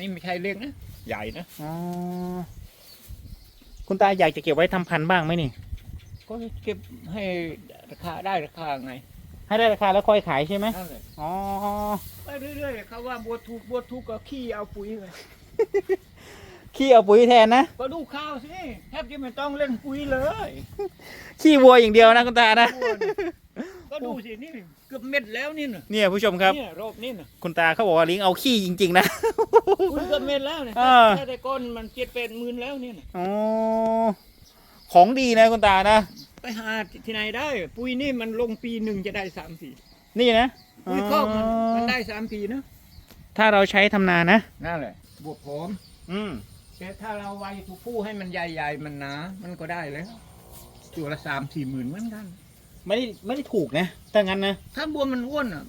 นี่ไม่ใช่เล็กนะ ใหญ่นะ อ๋อ คุณตาอยากจะเก็บไว้ทำพันธุ์บ้างไหมนี่ ก็เก็บให้ราคาได้ราคาไงให้ได้ราคาแล้วค่อยขายใช่ไหมนั่นแหละอ๋อ ไปเรื่อยๆเขาว่าบัวถูกบัวถูกก็ขี้เอาปุ๋ยเลยขี้เอาปุ๋ยแทนนะ ก็ดูข้าวสิแทบจะไม่ต้องเล่นปุ๋ยเลยขี้วัวอย่างเดียวนะคุณตานะ บัวเนี่ย ก็ดูสินี่เกือบเม็ดแล้วนี่น่ะเนี่ยผู้ชมครับ เนี่ยรอบนี้น่ะคุณตาเขาบอกว่าลิงเอาขี้จริง ๆ นะปุ๋ยเกือบเม็ดแล้วเนี่ยอ่าถ้าได้ก้อนมันเจ็ดแปดหมื่นแล้วนี่น่ะอ๋อของดีนะคุณตานะ ไปหาที่ไหนได้ ปุ๋ยนี่มันลงปีหนึ่งจะได้สามปีนี่นะปุ๋ยคอกมันอ๋อมันได้สามปีนะถ้าเราใช้ทำนานะ นั่นแหละบวกผมอืม แต่ถ้าเราไว้ถูกผู้ให้มันใหญ่ๆมันหนา มันก็ได้แล้วตัวละสามสี่หมื่นเหมือนกัน ไม่ได้ไม่ได้ถูกนะถ้างั้นนะถ้าบัวมันอ้วนอะ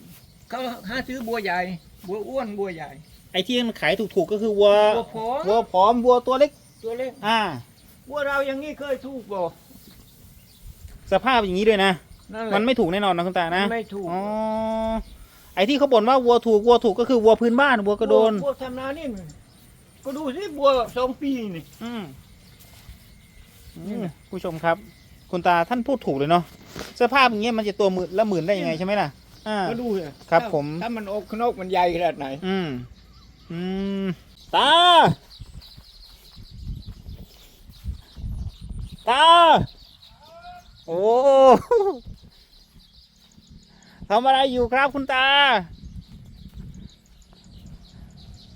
เขาหาซื้อบัวใหญ่บัวอ้วนบัวใหญ่ ไอ้ที่มันขายถูกๆก็คือวัวบัวผอมวัวผอมวัวตัวเล็ก ตัวเล็กอ่า บัวเราอย่างนี้เคยถูกบ่สภาพอย่างนี้ด้วยนะนั่นแหละมันไม่ถูกแน่นอนนะคุณตานะไม่ถูกอ๋อไอ้ที่เขาบ่นว่าวัวถูกวัวถูกก็คือวัวพื้นบ้านวัวกระโดนบัวทำนานี่มันก็ดูสิบัวสองปีนี่อืมอืมผู้ชมครับ คุณตาท่านพูดถูกเลยเนาะสภาพอย่างเงี้ยมันจะตัวหมื่นละหมื่นได้ยังไงใช่ไหมล่ะอ่า ก็ดูสิครับถ้าผม ถ้ามันอกขนกมันใหญ่ขนาดไหน อืมอืมตา ตา โอ้ทำอะไรอยู่ครับคุณตา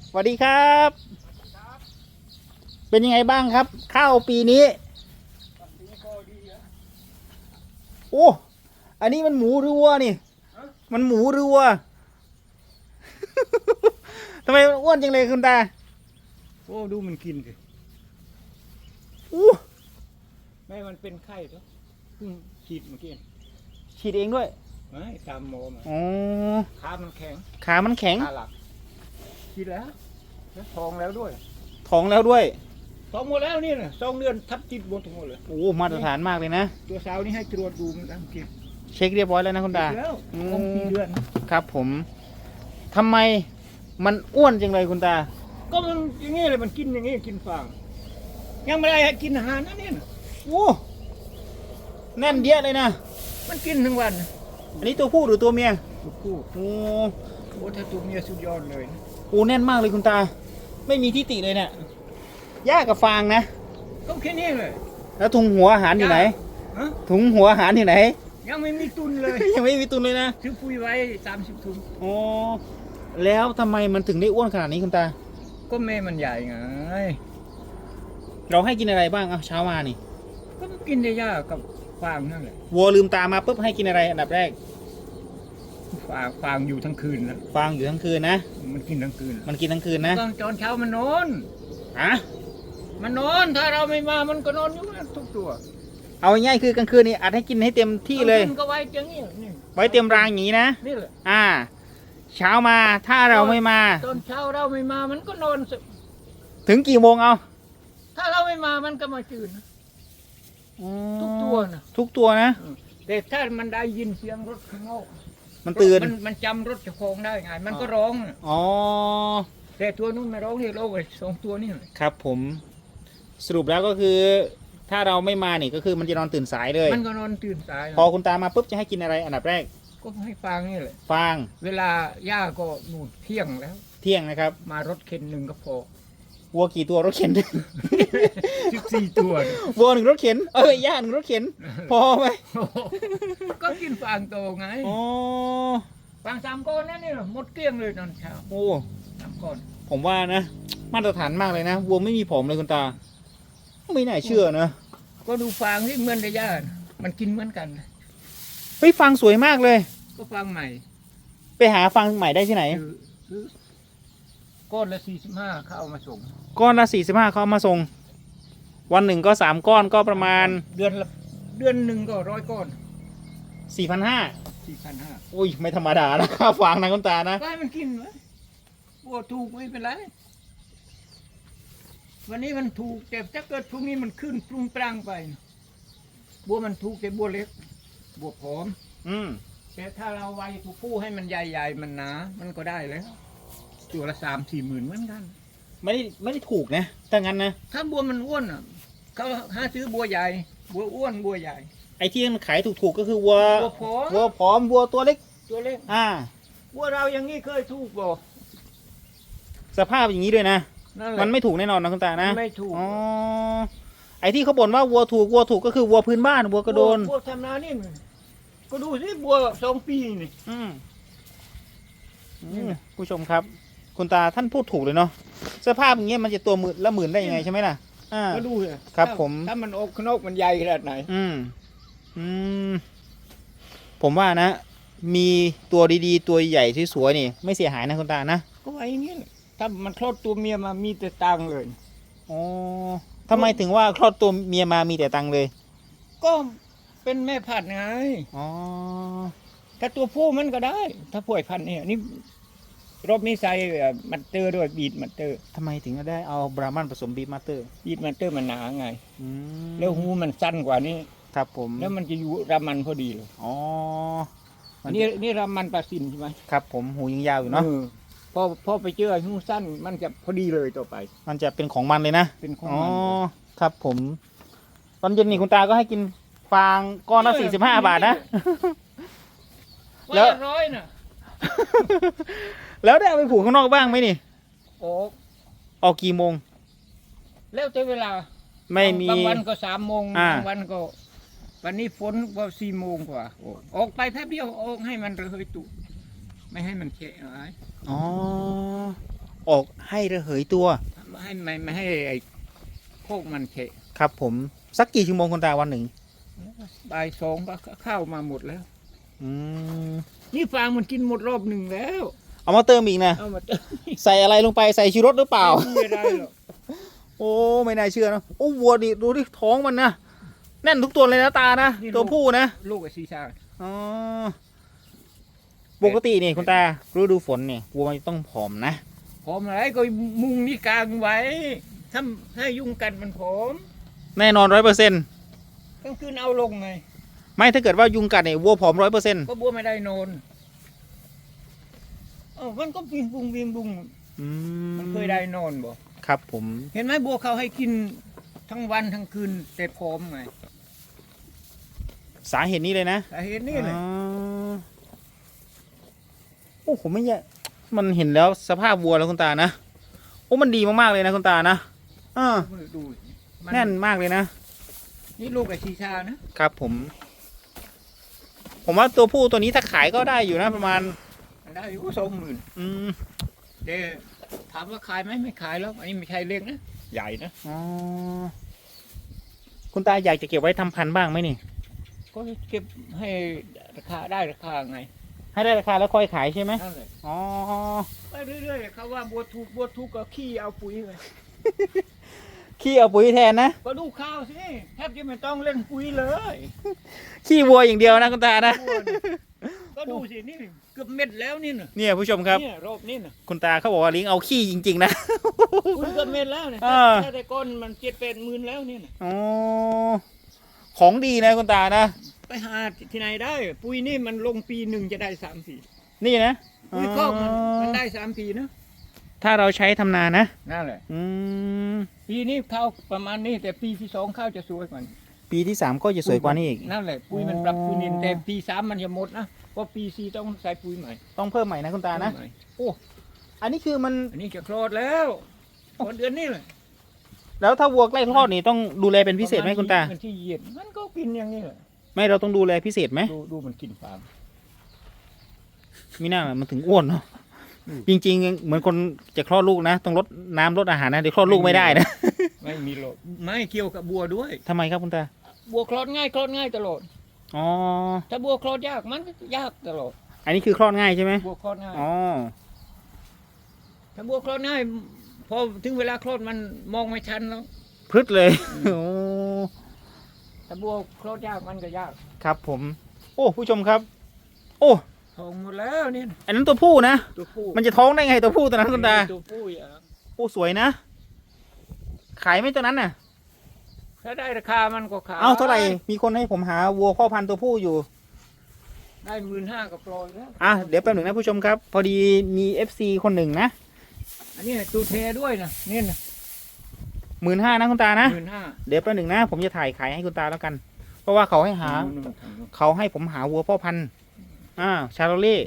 สวัสดีครับ เป็นยังไงบ้างครับ ข้าวปีนี้ โอ้ อันนี้มันหมูหรือวัวนี่ มันหมูหรือวัว ทำไมมันอ้วนจังเลยคุณตา โอ้ดูมันกินสิอู้แม่มันเป็นไข้ตัวเพิ่งฉีดเมื่อกี้ฉีดเองด้วย ไม่ตามหมอมาอ๋อ ขามันแข็งขามันแข็ง ขาหลักฉีดแล้วแล้วทองแล้วด้วย ท้องแล้วด้วย ทองหมดแล้วนี่นะสองเดือนทับติดหมดทั้งหมดเลย โอ้ มาตรฐานมากเลยนะ ตัวสาวนี่ให้ตรวจดูมันตั้งเก็บเช็คเรียบร้อยแล้วนะคุณตา แล้วอืม คงกี่เดือน ครับผมทำไมมันอ้วนจังเลยคุณตา ก็มันอย่างงี้เลยมันกินอย่างงี้กินฟาง ยังไม่ได้ให้กินอาหารนะเนี่ยนะโอ้แน่นเดียเลยนะ มันกินทั้งวันอันนี้ตัวผู้หรือตัวเมียถูกคู่โอ้โอ้ถ้าตัวเมียสุดยอดเลยนะโหแน่นมากเลยคุณตา ไม่มีที่ติเลยเนี่ย หญ้ากับฟางนะ ก็แค่นี้เลย แล้วถุงหัวอาหารอยู่ไหน ฮะถุงหัวอาหารอยู่ไหน ยังไม่มีตุนเลย ยังไม่มีตุนเลยนะ ซื้อปุ๋ยไว้สามสิบถุง อ๋อ แล้วทำไมมันถึงได้อ้วนขนาดนี้คุณตา ก็แม่มันใหญ่ไง เราให้กินอะไรบ้าง เอาเช้ามานี่ ก็กินได้ยากกับฟางนั่นแหละวัวลืมตามาปุ๊บให้กินอะไรอันดับแรก ฟางฟางอยู่ทั้งคืนนะ ฟางอยู่ทั้งคืนนะ มันกินทั้งคืน มันกินทั้งคืนนะ ตอนตอนเช้ามันนอนอะ มันนอนถ้าเราไม่มามันก็นอนอยู่นะทุกตัวเอาง่ายๆคือกลางคืนนี่อัดให้กินให้เต็มที่เลย มันก็ไว้อย่างนี้นี่ไว้เต็มรางอย่างนี้นะ นี่แหละอ่า เช้ามาถ้าเราไม่มา ตอนเช้าเราไม่มามันก็นอนสิถึงกี่โมงเอาถ้าเราไม่มามันก็มาตื่นนะ ทุกตัวนะ ทุกตัวนะ แต่ถ้ามันได้ยินเสียงรถข้างนอกมันตื่น มันมันจำรถเจะคงได้ไง มันก็ร้องน่ะอ๋อ แต่ตัวนู้นไม่ร้องนี่ร้องเลยสองตัวนี่ครับผม สรุปแล้วก็คือถ้าเราไม่มานี่ก็คือมันจะนอนตื่นสายเลย มันก็นอนตื่นสายพอคุณตามาปุ๊บจะให้กินอะไรอันดับแรก ก็ให้ฟังนี่แหละ ฟาง เวลาย่าก็นู่นเที่ยงแล้ว เที่ยงนะครับ มารถเข็นหนึ่งก็พอ วัวกี่ตัวรถเข็น สิบสี่ตัวเนี่ย วัวหนึ่งรถเข็น เอ้ยย่าหนึ่งรถเข็น พอไหมก็กินฟางโตไงอ๋อฟางสามก้อนนั่นนี่แหละหมดเกลี้ยงเลยตอนเช้าโอ้ สามก้อนผมว่านะ มาตรฐานมากเลยนะ วัวไม่มีผมเลยคุณตา ไม่น่าเชื่อนะก็ดูฟางที่เหมือนกับย่านะมันกินเหมือนกันนะเฮ้ยฟังสวยมากเลย ก็ฟางใหม่ ไปหาฟังใหม่ได้ที่ไหนคือคือก้อนละสี่สิบห้าเขาเอามาส่ง ก้อนละสี่สิบห้าเขาเอามาส่ง วันหนึ่งก็สามก้อนก็ประมาณเดือนละเดือนหนึ่งก็ร้อยก้อนสี่พันห้าสี่พันห้าอุ้ยไม่ธรรมดานะค่าฟางนะคุณตานะก็ให้มันกินไว้บัวถูกไม่เป็นไร วันนี้มันถูกแต่ถ้าเกิดพรุ่งนี้มันขึ้นปรุงปรังไปนะบัวมันถูกแต่บัวเล็ก บัวผอม อืมแต่ถ้าเราไว้ถูกผู้ให้มันใหญ่ๆมันหนา มันก็ได้แล้วตัวละสามสี่หมื่นเหมือนกัน ไม่ได้ไม่ได้ถูกนะถ้างั้นนะ ถ้าบัวมันอ้วนอะเขาหาซื้อบัวใหญ่ บัวอ้วนบัวใหญ่ ไอ้ที่มันขายถูกๆก็คือวัวบัวผอม วัวผอมวัวตัวเล็ก ตัวเล็กอ่า บัวเราอย่างนี้เคยถูกบ่สภาพอย่างนี้ด้วยนะ นั่นแหละมันไม่ถูกแน่นอนนะคุณตานะไม่ถูกอ๋อไอ้ที่เขาบ่นว่าวัวถูกวัวถูกก็คือวัวพื้นบ้านวัวกระโดนบัวทำนานี่มันก็ดูสิบัวสองปีนี่ อืมอืมผู้ชมครับ คุณตาท่านพูดถูกเลยเนาะสภาพอย่างเงี้ยมันจะตัวหมื่นละหมื่นได้ยังไงใช่ไหมล่ะอ่า ก็ดูสิครับถ้าผม ถ้ามันออกขนกมันใหญ่ขนาดไหน อืม อืม ผมว่านะ มีตัวดีๆ ตัวใหญ่สวยๆนี่ ไม่เสียหายนะคุณตานะ ก็ไว้อย่างนี้แหละ ถ้ามันคลอดตัวเมียมามีแต่ตังค์เลย อ๋อทำไมถึงว่าคลอดตัวเมียมามีแต่ตังค์เลย ก็เป็นแม่พันธุ์ไงอ๋อ ถ้าตัวผู้มันก็ได้ ถ้าป่วยพันธุ์เนี่ยนี่รอบนี้ใส่เอ่อมันเตอร์ด้วยบีดมันเตอร์ทำไมถึงได้เอาบรามันผสมบีฟมาสเตอร์บีดมันเตอร์มันหนาไง อืมแล้วหูมันสั้นกว่านี้ ครับผมแล้วมันจะอยู่รามันพอดีเลยอ๋อ มันี่นี่รามันปลาซินใช่ไหมครับผมหูยังยาวอยู่เนาะออ พอพอไปเจอหูสั้นมันจะพอดีเลยต่อไป มันจะเป็นของมันเลยนะเป็นของอ๋อมันเลยครับผม ตอนเย็นนี่คุณตาก็ให้กินฟางก้อนละสี่สิบห้าบาทนะ แล้แล้ว วร้อยน่ะแล้วได้เอาไปผูกข้างนอกบ้างไหมนี่ โอ้ออกกี่โมง แล้วแต่เวลาไม่มี บางวันก็สามโมงอ่า บางวันก็ วันนี้ฝนก็สี่โมงกว่าโอ้ออกไปแป๊บเดียวออกให้มันระเหยตุ ไม่ให้มันเฉะอะไรอ๋อ ออกให้ระเหยตัว ไม่ให้ไม่ไม่ให้ไอ้โคกมันเฉะครับผม สักกี่ชั่วโมงคุณตาวันหนึ่ง บ่ายสองก็เข้ามาหมดแล้ว อืม นี่ฟางมันกินหมดรอบหนึ่งแล้ว เอามาเติมอีกนะ เอามาเติมใส่อะไรลงไปใส่ชูรสหรือเปล่า ไม่มีอะไรหรอกโอ้ไม่น่าเชื่อนะ โอ้วัวดิดูดิท้องมันนะ แน่นทุกตัวเลยนะตานะ ตัวผู้นะ ลูกไอ้ซีชาอ๋อ ปกตินี่คุณตาฤดูฝนเนี่ยวัวมันต้องผอมนะผอมอะไรก็มุงนี่กลางไว้ถ้าถ้ายุ่งกันมันผอมแน่นอนร้อยเปอร์เซ็นต์กลางคืนเอาลงไงไม่ถ้าเกิดว่ายุงกัดเนี่ยวัวผอมร้อยเปอร์เซ็นต์ก็บัวไม่ได้นอนเออมันก็วิงบุงวิงบุงมันเคยได้นอนบ่ครับ ผม เห็นไหมบัวเขาให้กินทั้งวันทั้งคืนแต่ผอมไงสาเหตุนี้เลยนะสาเหตุนี่แหละอ๋อโอ้ผมไม่แย่มันเห็นแล้วสภาพวัวแล้วคุณตานะโอ้มันดีมากๆเลยนะคุณตานะอ่าดูมัแน่นมากเลยนะ นี่ลูกไอ้ชีชานะครับผม ผมว่าตัวผู้ตัวนี้ถ้าขายก็ได้อยู่นะประมาณมันได้อยู่สองหมื่นอืมเดี๋ยวถามว่าขายไหมไม่ขายแล้วอันนี้ไม่ใช่เล็กนะใหญ่นะอ๋อคุณตาอยากจะเก็บไว้ทำพันธุ์บ้างไหมนี่ ก็เก็บให้ราคาได้ราคาไง ให้ได้ราคาแล้วค่อยขายใช่ไหมนั่นแหละอ๋อ ไปเรื่อยๆเขาว่าบัวถูกบัวถูกก็ขี้เอาปุ๋ยไปขี้เอาปุ๋ยแทนนะ ก็ดูข้าวสิแทบจะไม่ต้องเล่นปุ๋ยเลยขี้วัวอย่างเดียวนะคุณตานะ บัวเนี่ยก็ดูสินี่เกือบเม็ดแล้วนี่นะเนี่ยผู้ชมครับ เนี่ยรอบนี้นะคุณตาเขาบอกว่าลิงเอาขี้จริง ๆ นะ ปุ๋ยเกือบเม็ดแล้วเนี่ยอ่า ถ้าแต่ก้อนมันเจ็ดแปดหมื่นแล้วนี่นะอ๋อ ของดีนะคุณตานะ ไปหาที่ไหนได้ ปุ๋ยนี่มันลงปีหนึ่งจะได้สามปีนี่นะปุ๋ยคอกมันอ๋อมันได้สามปีนะถ้าเราใช้ทำนานะนั่นแหละอืมปีนี้ข้าวประมาณนี้แต่ปีที่สองข้าวจะสวยกว่านี้ปีที่สามก็จะสวยกว่านี้อีก นั่นแหละปุ๋ยมันอ๋อปรับปุ๋ยนินแต่ปีสามมันจะหมดนะเพราะปีสี่ต้องใส่ปุ๋ยใหม่ต้องเพิ่มใหม่นะคุณตานะใหม่อันนี้คือมันอันนี้จะคลอดแล้วคลอดเดือนนี้เลยแล้วถ้าวัวใกล้คลอดนี่ต้องดูแลเป็นพิเศษไหมคุณตา มันที่เหยียดมันก็กินอย่างนี้แหละ ไม่เราต้องดูแลพิเศษไหมดูดูมันกินฟางมีหน้ามันถึงอ้วนเนาะอืมจริง ๆ เหมือนคนจะคลอดลูกนะต้องลดน้ำลดอาหารนะเดี๋ยวคลอดลูกไม่ได้นะไม่มีโรคไม่เกี่ยวกับบัวด้วย ทำไมครับคุณตาบัวคลอดง่ายคลอดง่ายตลอด อ๋อถ้าบัวคลอดยากมันก็ยากตลอดอันนี้คือคลอดง่ายใช่ไหมบัวคลอดง่ายอ๋อถ้าบัวคลอดง่ายพอถึงเวลาคลอดมันมองไม่ชันแล้ว พรึดเลยโอ้ ถ้าบัวคลอดยากมันก็ยากครับผม โอ้ผู้ชมครับ โอ้ทองหมดแล้วเนี่ยอันนั้นตัวผู้นะตัวผู้มันจะท้องได้ไงตัวผู้ตัวนั้นคุณตาตัวผู้อย่างโอ้สวยนะ ขายไหมตัวนั้นน่ะ ถ้าได้ราคามันก็ขายเอาเท่าไหร่มีคนให้ผมหาวัวพ่อพันธุ์ตัวผู้อยู่ ได้หมื่นห้าก็ปล่อยแล้วอะเดี๋ยวแป๊บหนึ่งนะผู้ชมครับ พอดีมี FC คนหนึ่งนะอันนี้ตัวเทด้วยนะนี่นะ หมื่นห้านะคุณตานะ หมื่นห้าเดี๋ยวแป๊บหนึ่งนะ ผมจะถ่ายขายให้คุณตาแล้วกัน เพราะว่าเขาให้หา เขาให้ผมหาวัวพ่อพันธุ์อ่าชาโลเล่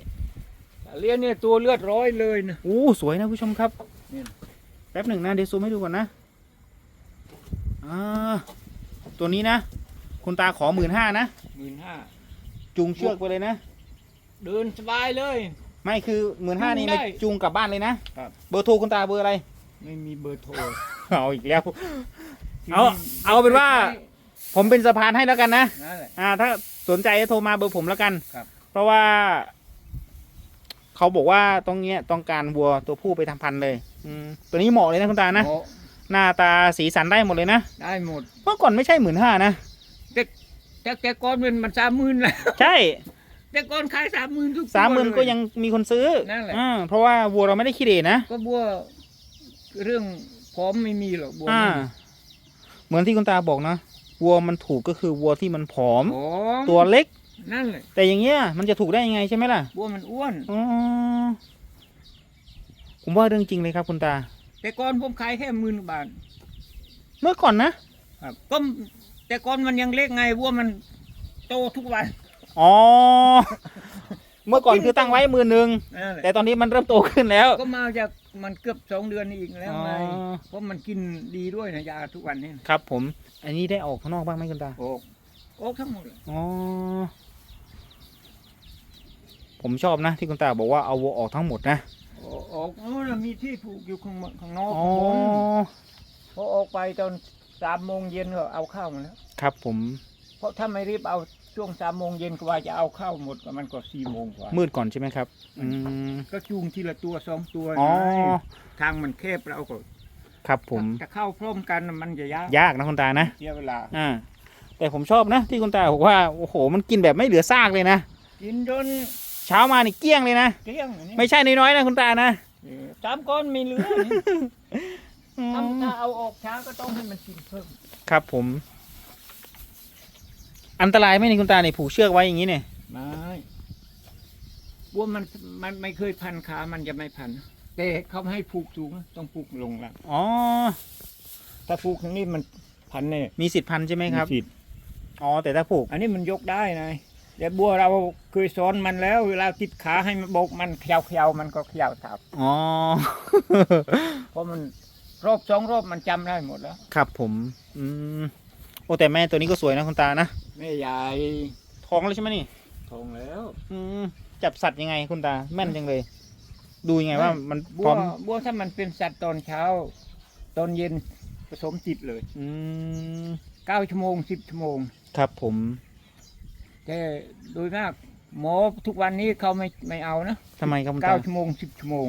เลี้ยงเนี่ยตัวเลือดร้อยเลยนะ อู้สวยนะผู้ชมครับนี่แป๊บหนึ่งนะเดี๋ยวซูมให้ดูก่อนนะอ่าตัวนี้นะ คุณตาขอหมื่นห้านะ หมื่นห้าจูงเชือกไปเลยนะ เดินสบายเลย ไม่คือหมื่นห้านี่ได้ไม่จูงกลับบ้านเลยนะครับ เบอร์โทรคุณตาเบอร์อะไร ไม่มีเบอร์โทร เอาอีกแล้ว เอาเอาเป็นว่า ผมเป็นสะพานให้แล้วกันนะ นั่นแหละ อ่า ถ้าสนใจโทรมาเบอร์ผมแล้วกันครับ เพราะว่า เขาบอกว่าตรงเนี้ยต้องการวัวตัวผู้ไปทำพันธุ์เลย อืมตัวนี้เหมาะเลยนะคุณตานะ โอ้หน้าตาสีสันได้หมดเลยนะ ได้หมดเมื่อก่อนไม่ใช่หมื่นห้านะ แต่แต่ก่อนมันมันสามหมื่นแล้วใช่ แต่ก่อนขายสามหมื่นทุกตัวสามหมื่นเลย ก็ยังมีคนซื้อนั่นแหละ อ่าเพราะว่าวัวเราไม่ได้ขี้เหร่นะ ก็บัวเรื่อง พร้อมไม่มีหรอกบัวอ่าไม่มีเหมือนที่คุณตาบอกนะวัวมันถูกก็คือวัวที่มันผอม ผอมตัวเล็ก นั่นแหละแต่อย่างเงี้ยมันจะถูกได้ยังไงใช่ไหมล่ะบัวมันอ้วน อ๋อผมว่าเรื่องจริงเลยครับคุณตา แต่ก่อนผมขายแค่หมื่นบาทเมื่อก่อนนะครับก็แต่ก่อนมันยังเล็กไงวัวมันโตทุกวัน อ๋อ เมื่อก่อนคือตั้งไว้หมื่นหนึ่งนั่นแหละแต่ตอนนี้มันเริ่มโตขึ้นแล้ว ก็มาจากมันเกือบสองเดือนนี่อีกแล้วไงอ๋อ เพราะมันกินดีด้วยนะยาทุกวันนี่ครับ ผม อันนี้ได้ออกข้างนอกบ้างไหมคุณตา โอ้โอ้ทั้งหมดเลยอ๋อ ผมชอบนะที่คุณตาบอกว่าเอาวัวออกทั้งหมดนะโอ้ออกโอ้นะมีที่ผูกอยู่ข้างข้างนอกอ๋อ ข้างบนพอออกไปตอนสามโมงเย็นก็เอาเข้าวมาแล้ว ครับผม เพราะถ้าไม่รีบเอา ช่วงสามโมงเย็นก็ว่าจะเอาเข้าวหมดก็มันก็สี่โมงกว่ามืดก่อนใช่ไหมครับอืมก็จูงทีละตัวสองตัวอ๋อไงทางมันแคบเราก็ ครับผมจะเข้าพร้อมกันน่ะมันจะยากยากนะคุณตานะเสียเวลาอ่าแต่ผมชอบนะ ที่คุณตาบอกว่าโอ้โห มันกินแบบไม่เหลือซากเลยนะกินจนเช้ามานี่เกลี้ยงเลยนะเกลี้ยงอันนี้ไม่ใช่น้อยๆนะคุณตานะเออสามก้อนมีเหลือนี่อืมถ้าถ้าเอาออกช้าก็ต้องให้มันกินเพิ่มครับผม อันตรายไหมนี่คุณตาเนี่ยผูกเชือกไว้อย่างนี้เนี่ยไม่วัวมันมันไม่เคยพันขา มันจะไม่พัน แต่เขาไม่ให้ผูกสูงต้องผูกลงล่างอ๋อ ถ้าผูกข้างนี้มันพันแน่มีสิทธิ์พันใช่ไหมครับสิทธิ์อ๋อแต่ถ้าผูก อันนี้มันยกได้นะแต่บัวเราเคยสอนมันแล้ว เวลาติดขาให้มันโบกมันเขย่าเขย่ามันก็เขย่าทับอ๋อ เพราะมันรอบสองรอบมันจำได้หมดแล้ว ครับผม อืมโอ้แต่แม่ตัวนี้ก็สวยนะคุณตานะ แม่ใหญ่ท้องแล้วใช่ไหมนี่ ทองแล้ว อืมจับสัตว์ยังไงคุณตาแม่นจังเลย ดูยังไงว่ามันพบัร้วอมบัวถ้ามันเป็นสัตว์ตอนเช้า ตอนเย็นผสมจิตเลยอืมเก้าชั่วโมงสิบชั่วโมง ครับผมแต่โดยมากหมอทุกวันนี้เขาไม่ไม่เอานะทำไมครับคุณเก้าตาชั่วโมงสิบชั่วโมง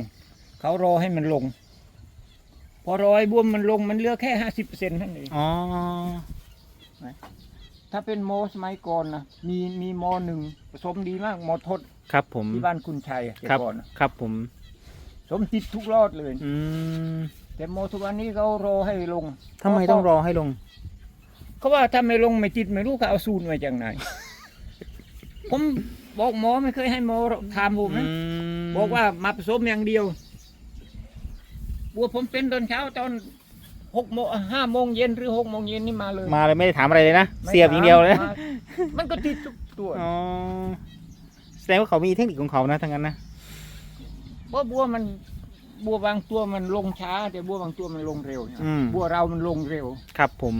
เขารอให้มันลง พอรอให้บวมมันลงมันเหลือแค่ห้าสิบเปอร์เซ็นต์นั่นเองอ๋อ ถ้าเป็นโมสมัยก่อนนะมีมีโมหนึ่งผสมดีมากโมทศครับผมที่บ้านคุณชัยอะแต่ครับก่อนน่ะครับผมสมติดทุกรอดเลย อืมแต่โมทุกวันนี้เขารอให้ลงทำไมต้องรอให้ลง เขาว่าถ้าไม่ลงไม่ติดไม่รู้เขาเอาสูตรมาจากไหน ผมบอกหมอไม่เคยให้หมอถามผมนะมบอกว่ามาผสมอย่างเดียวบัวผมเป็นตอนเช้าตอน หกโมงห้าโมงเย็นหรือหกโมงเย็นนี่มาเลยมาเลยไม่ได้ถามอะไรเลยนะ ไม่เสียบอย่างเดียวเลยนะถามมามันก็ติดทุกตัวอ๋อแสดงว่าเขามีเทคนิคของเขานะทั้งนั้นนะเพราะบัวมันบัวบางตัวมันลงช้า แต่บัวบางตัวมันลงเร็วเนี่ยอืมบัวเรามันลงเร็ว ครับผม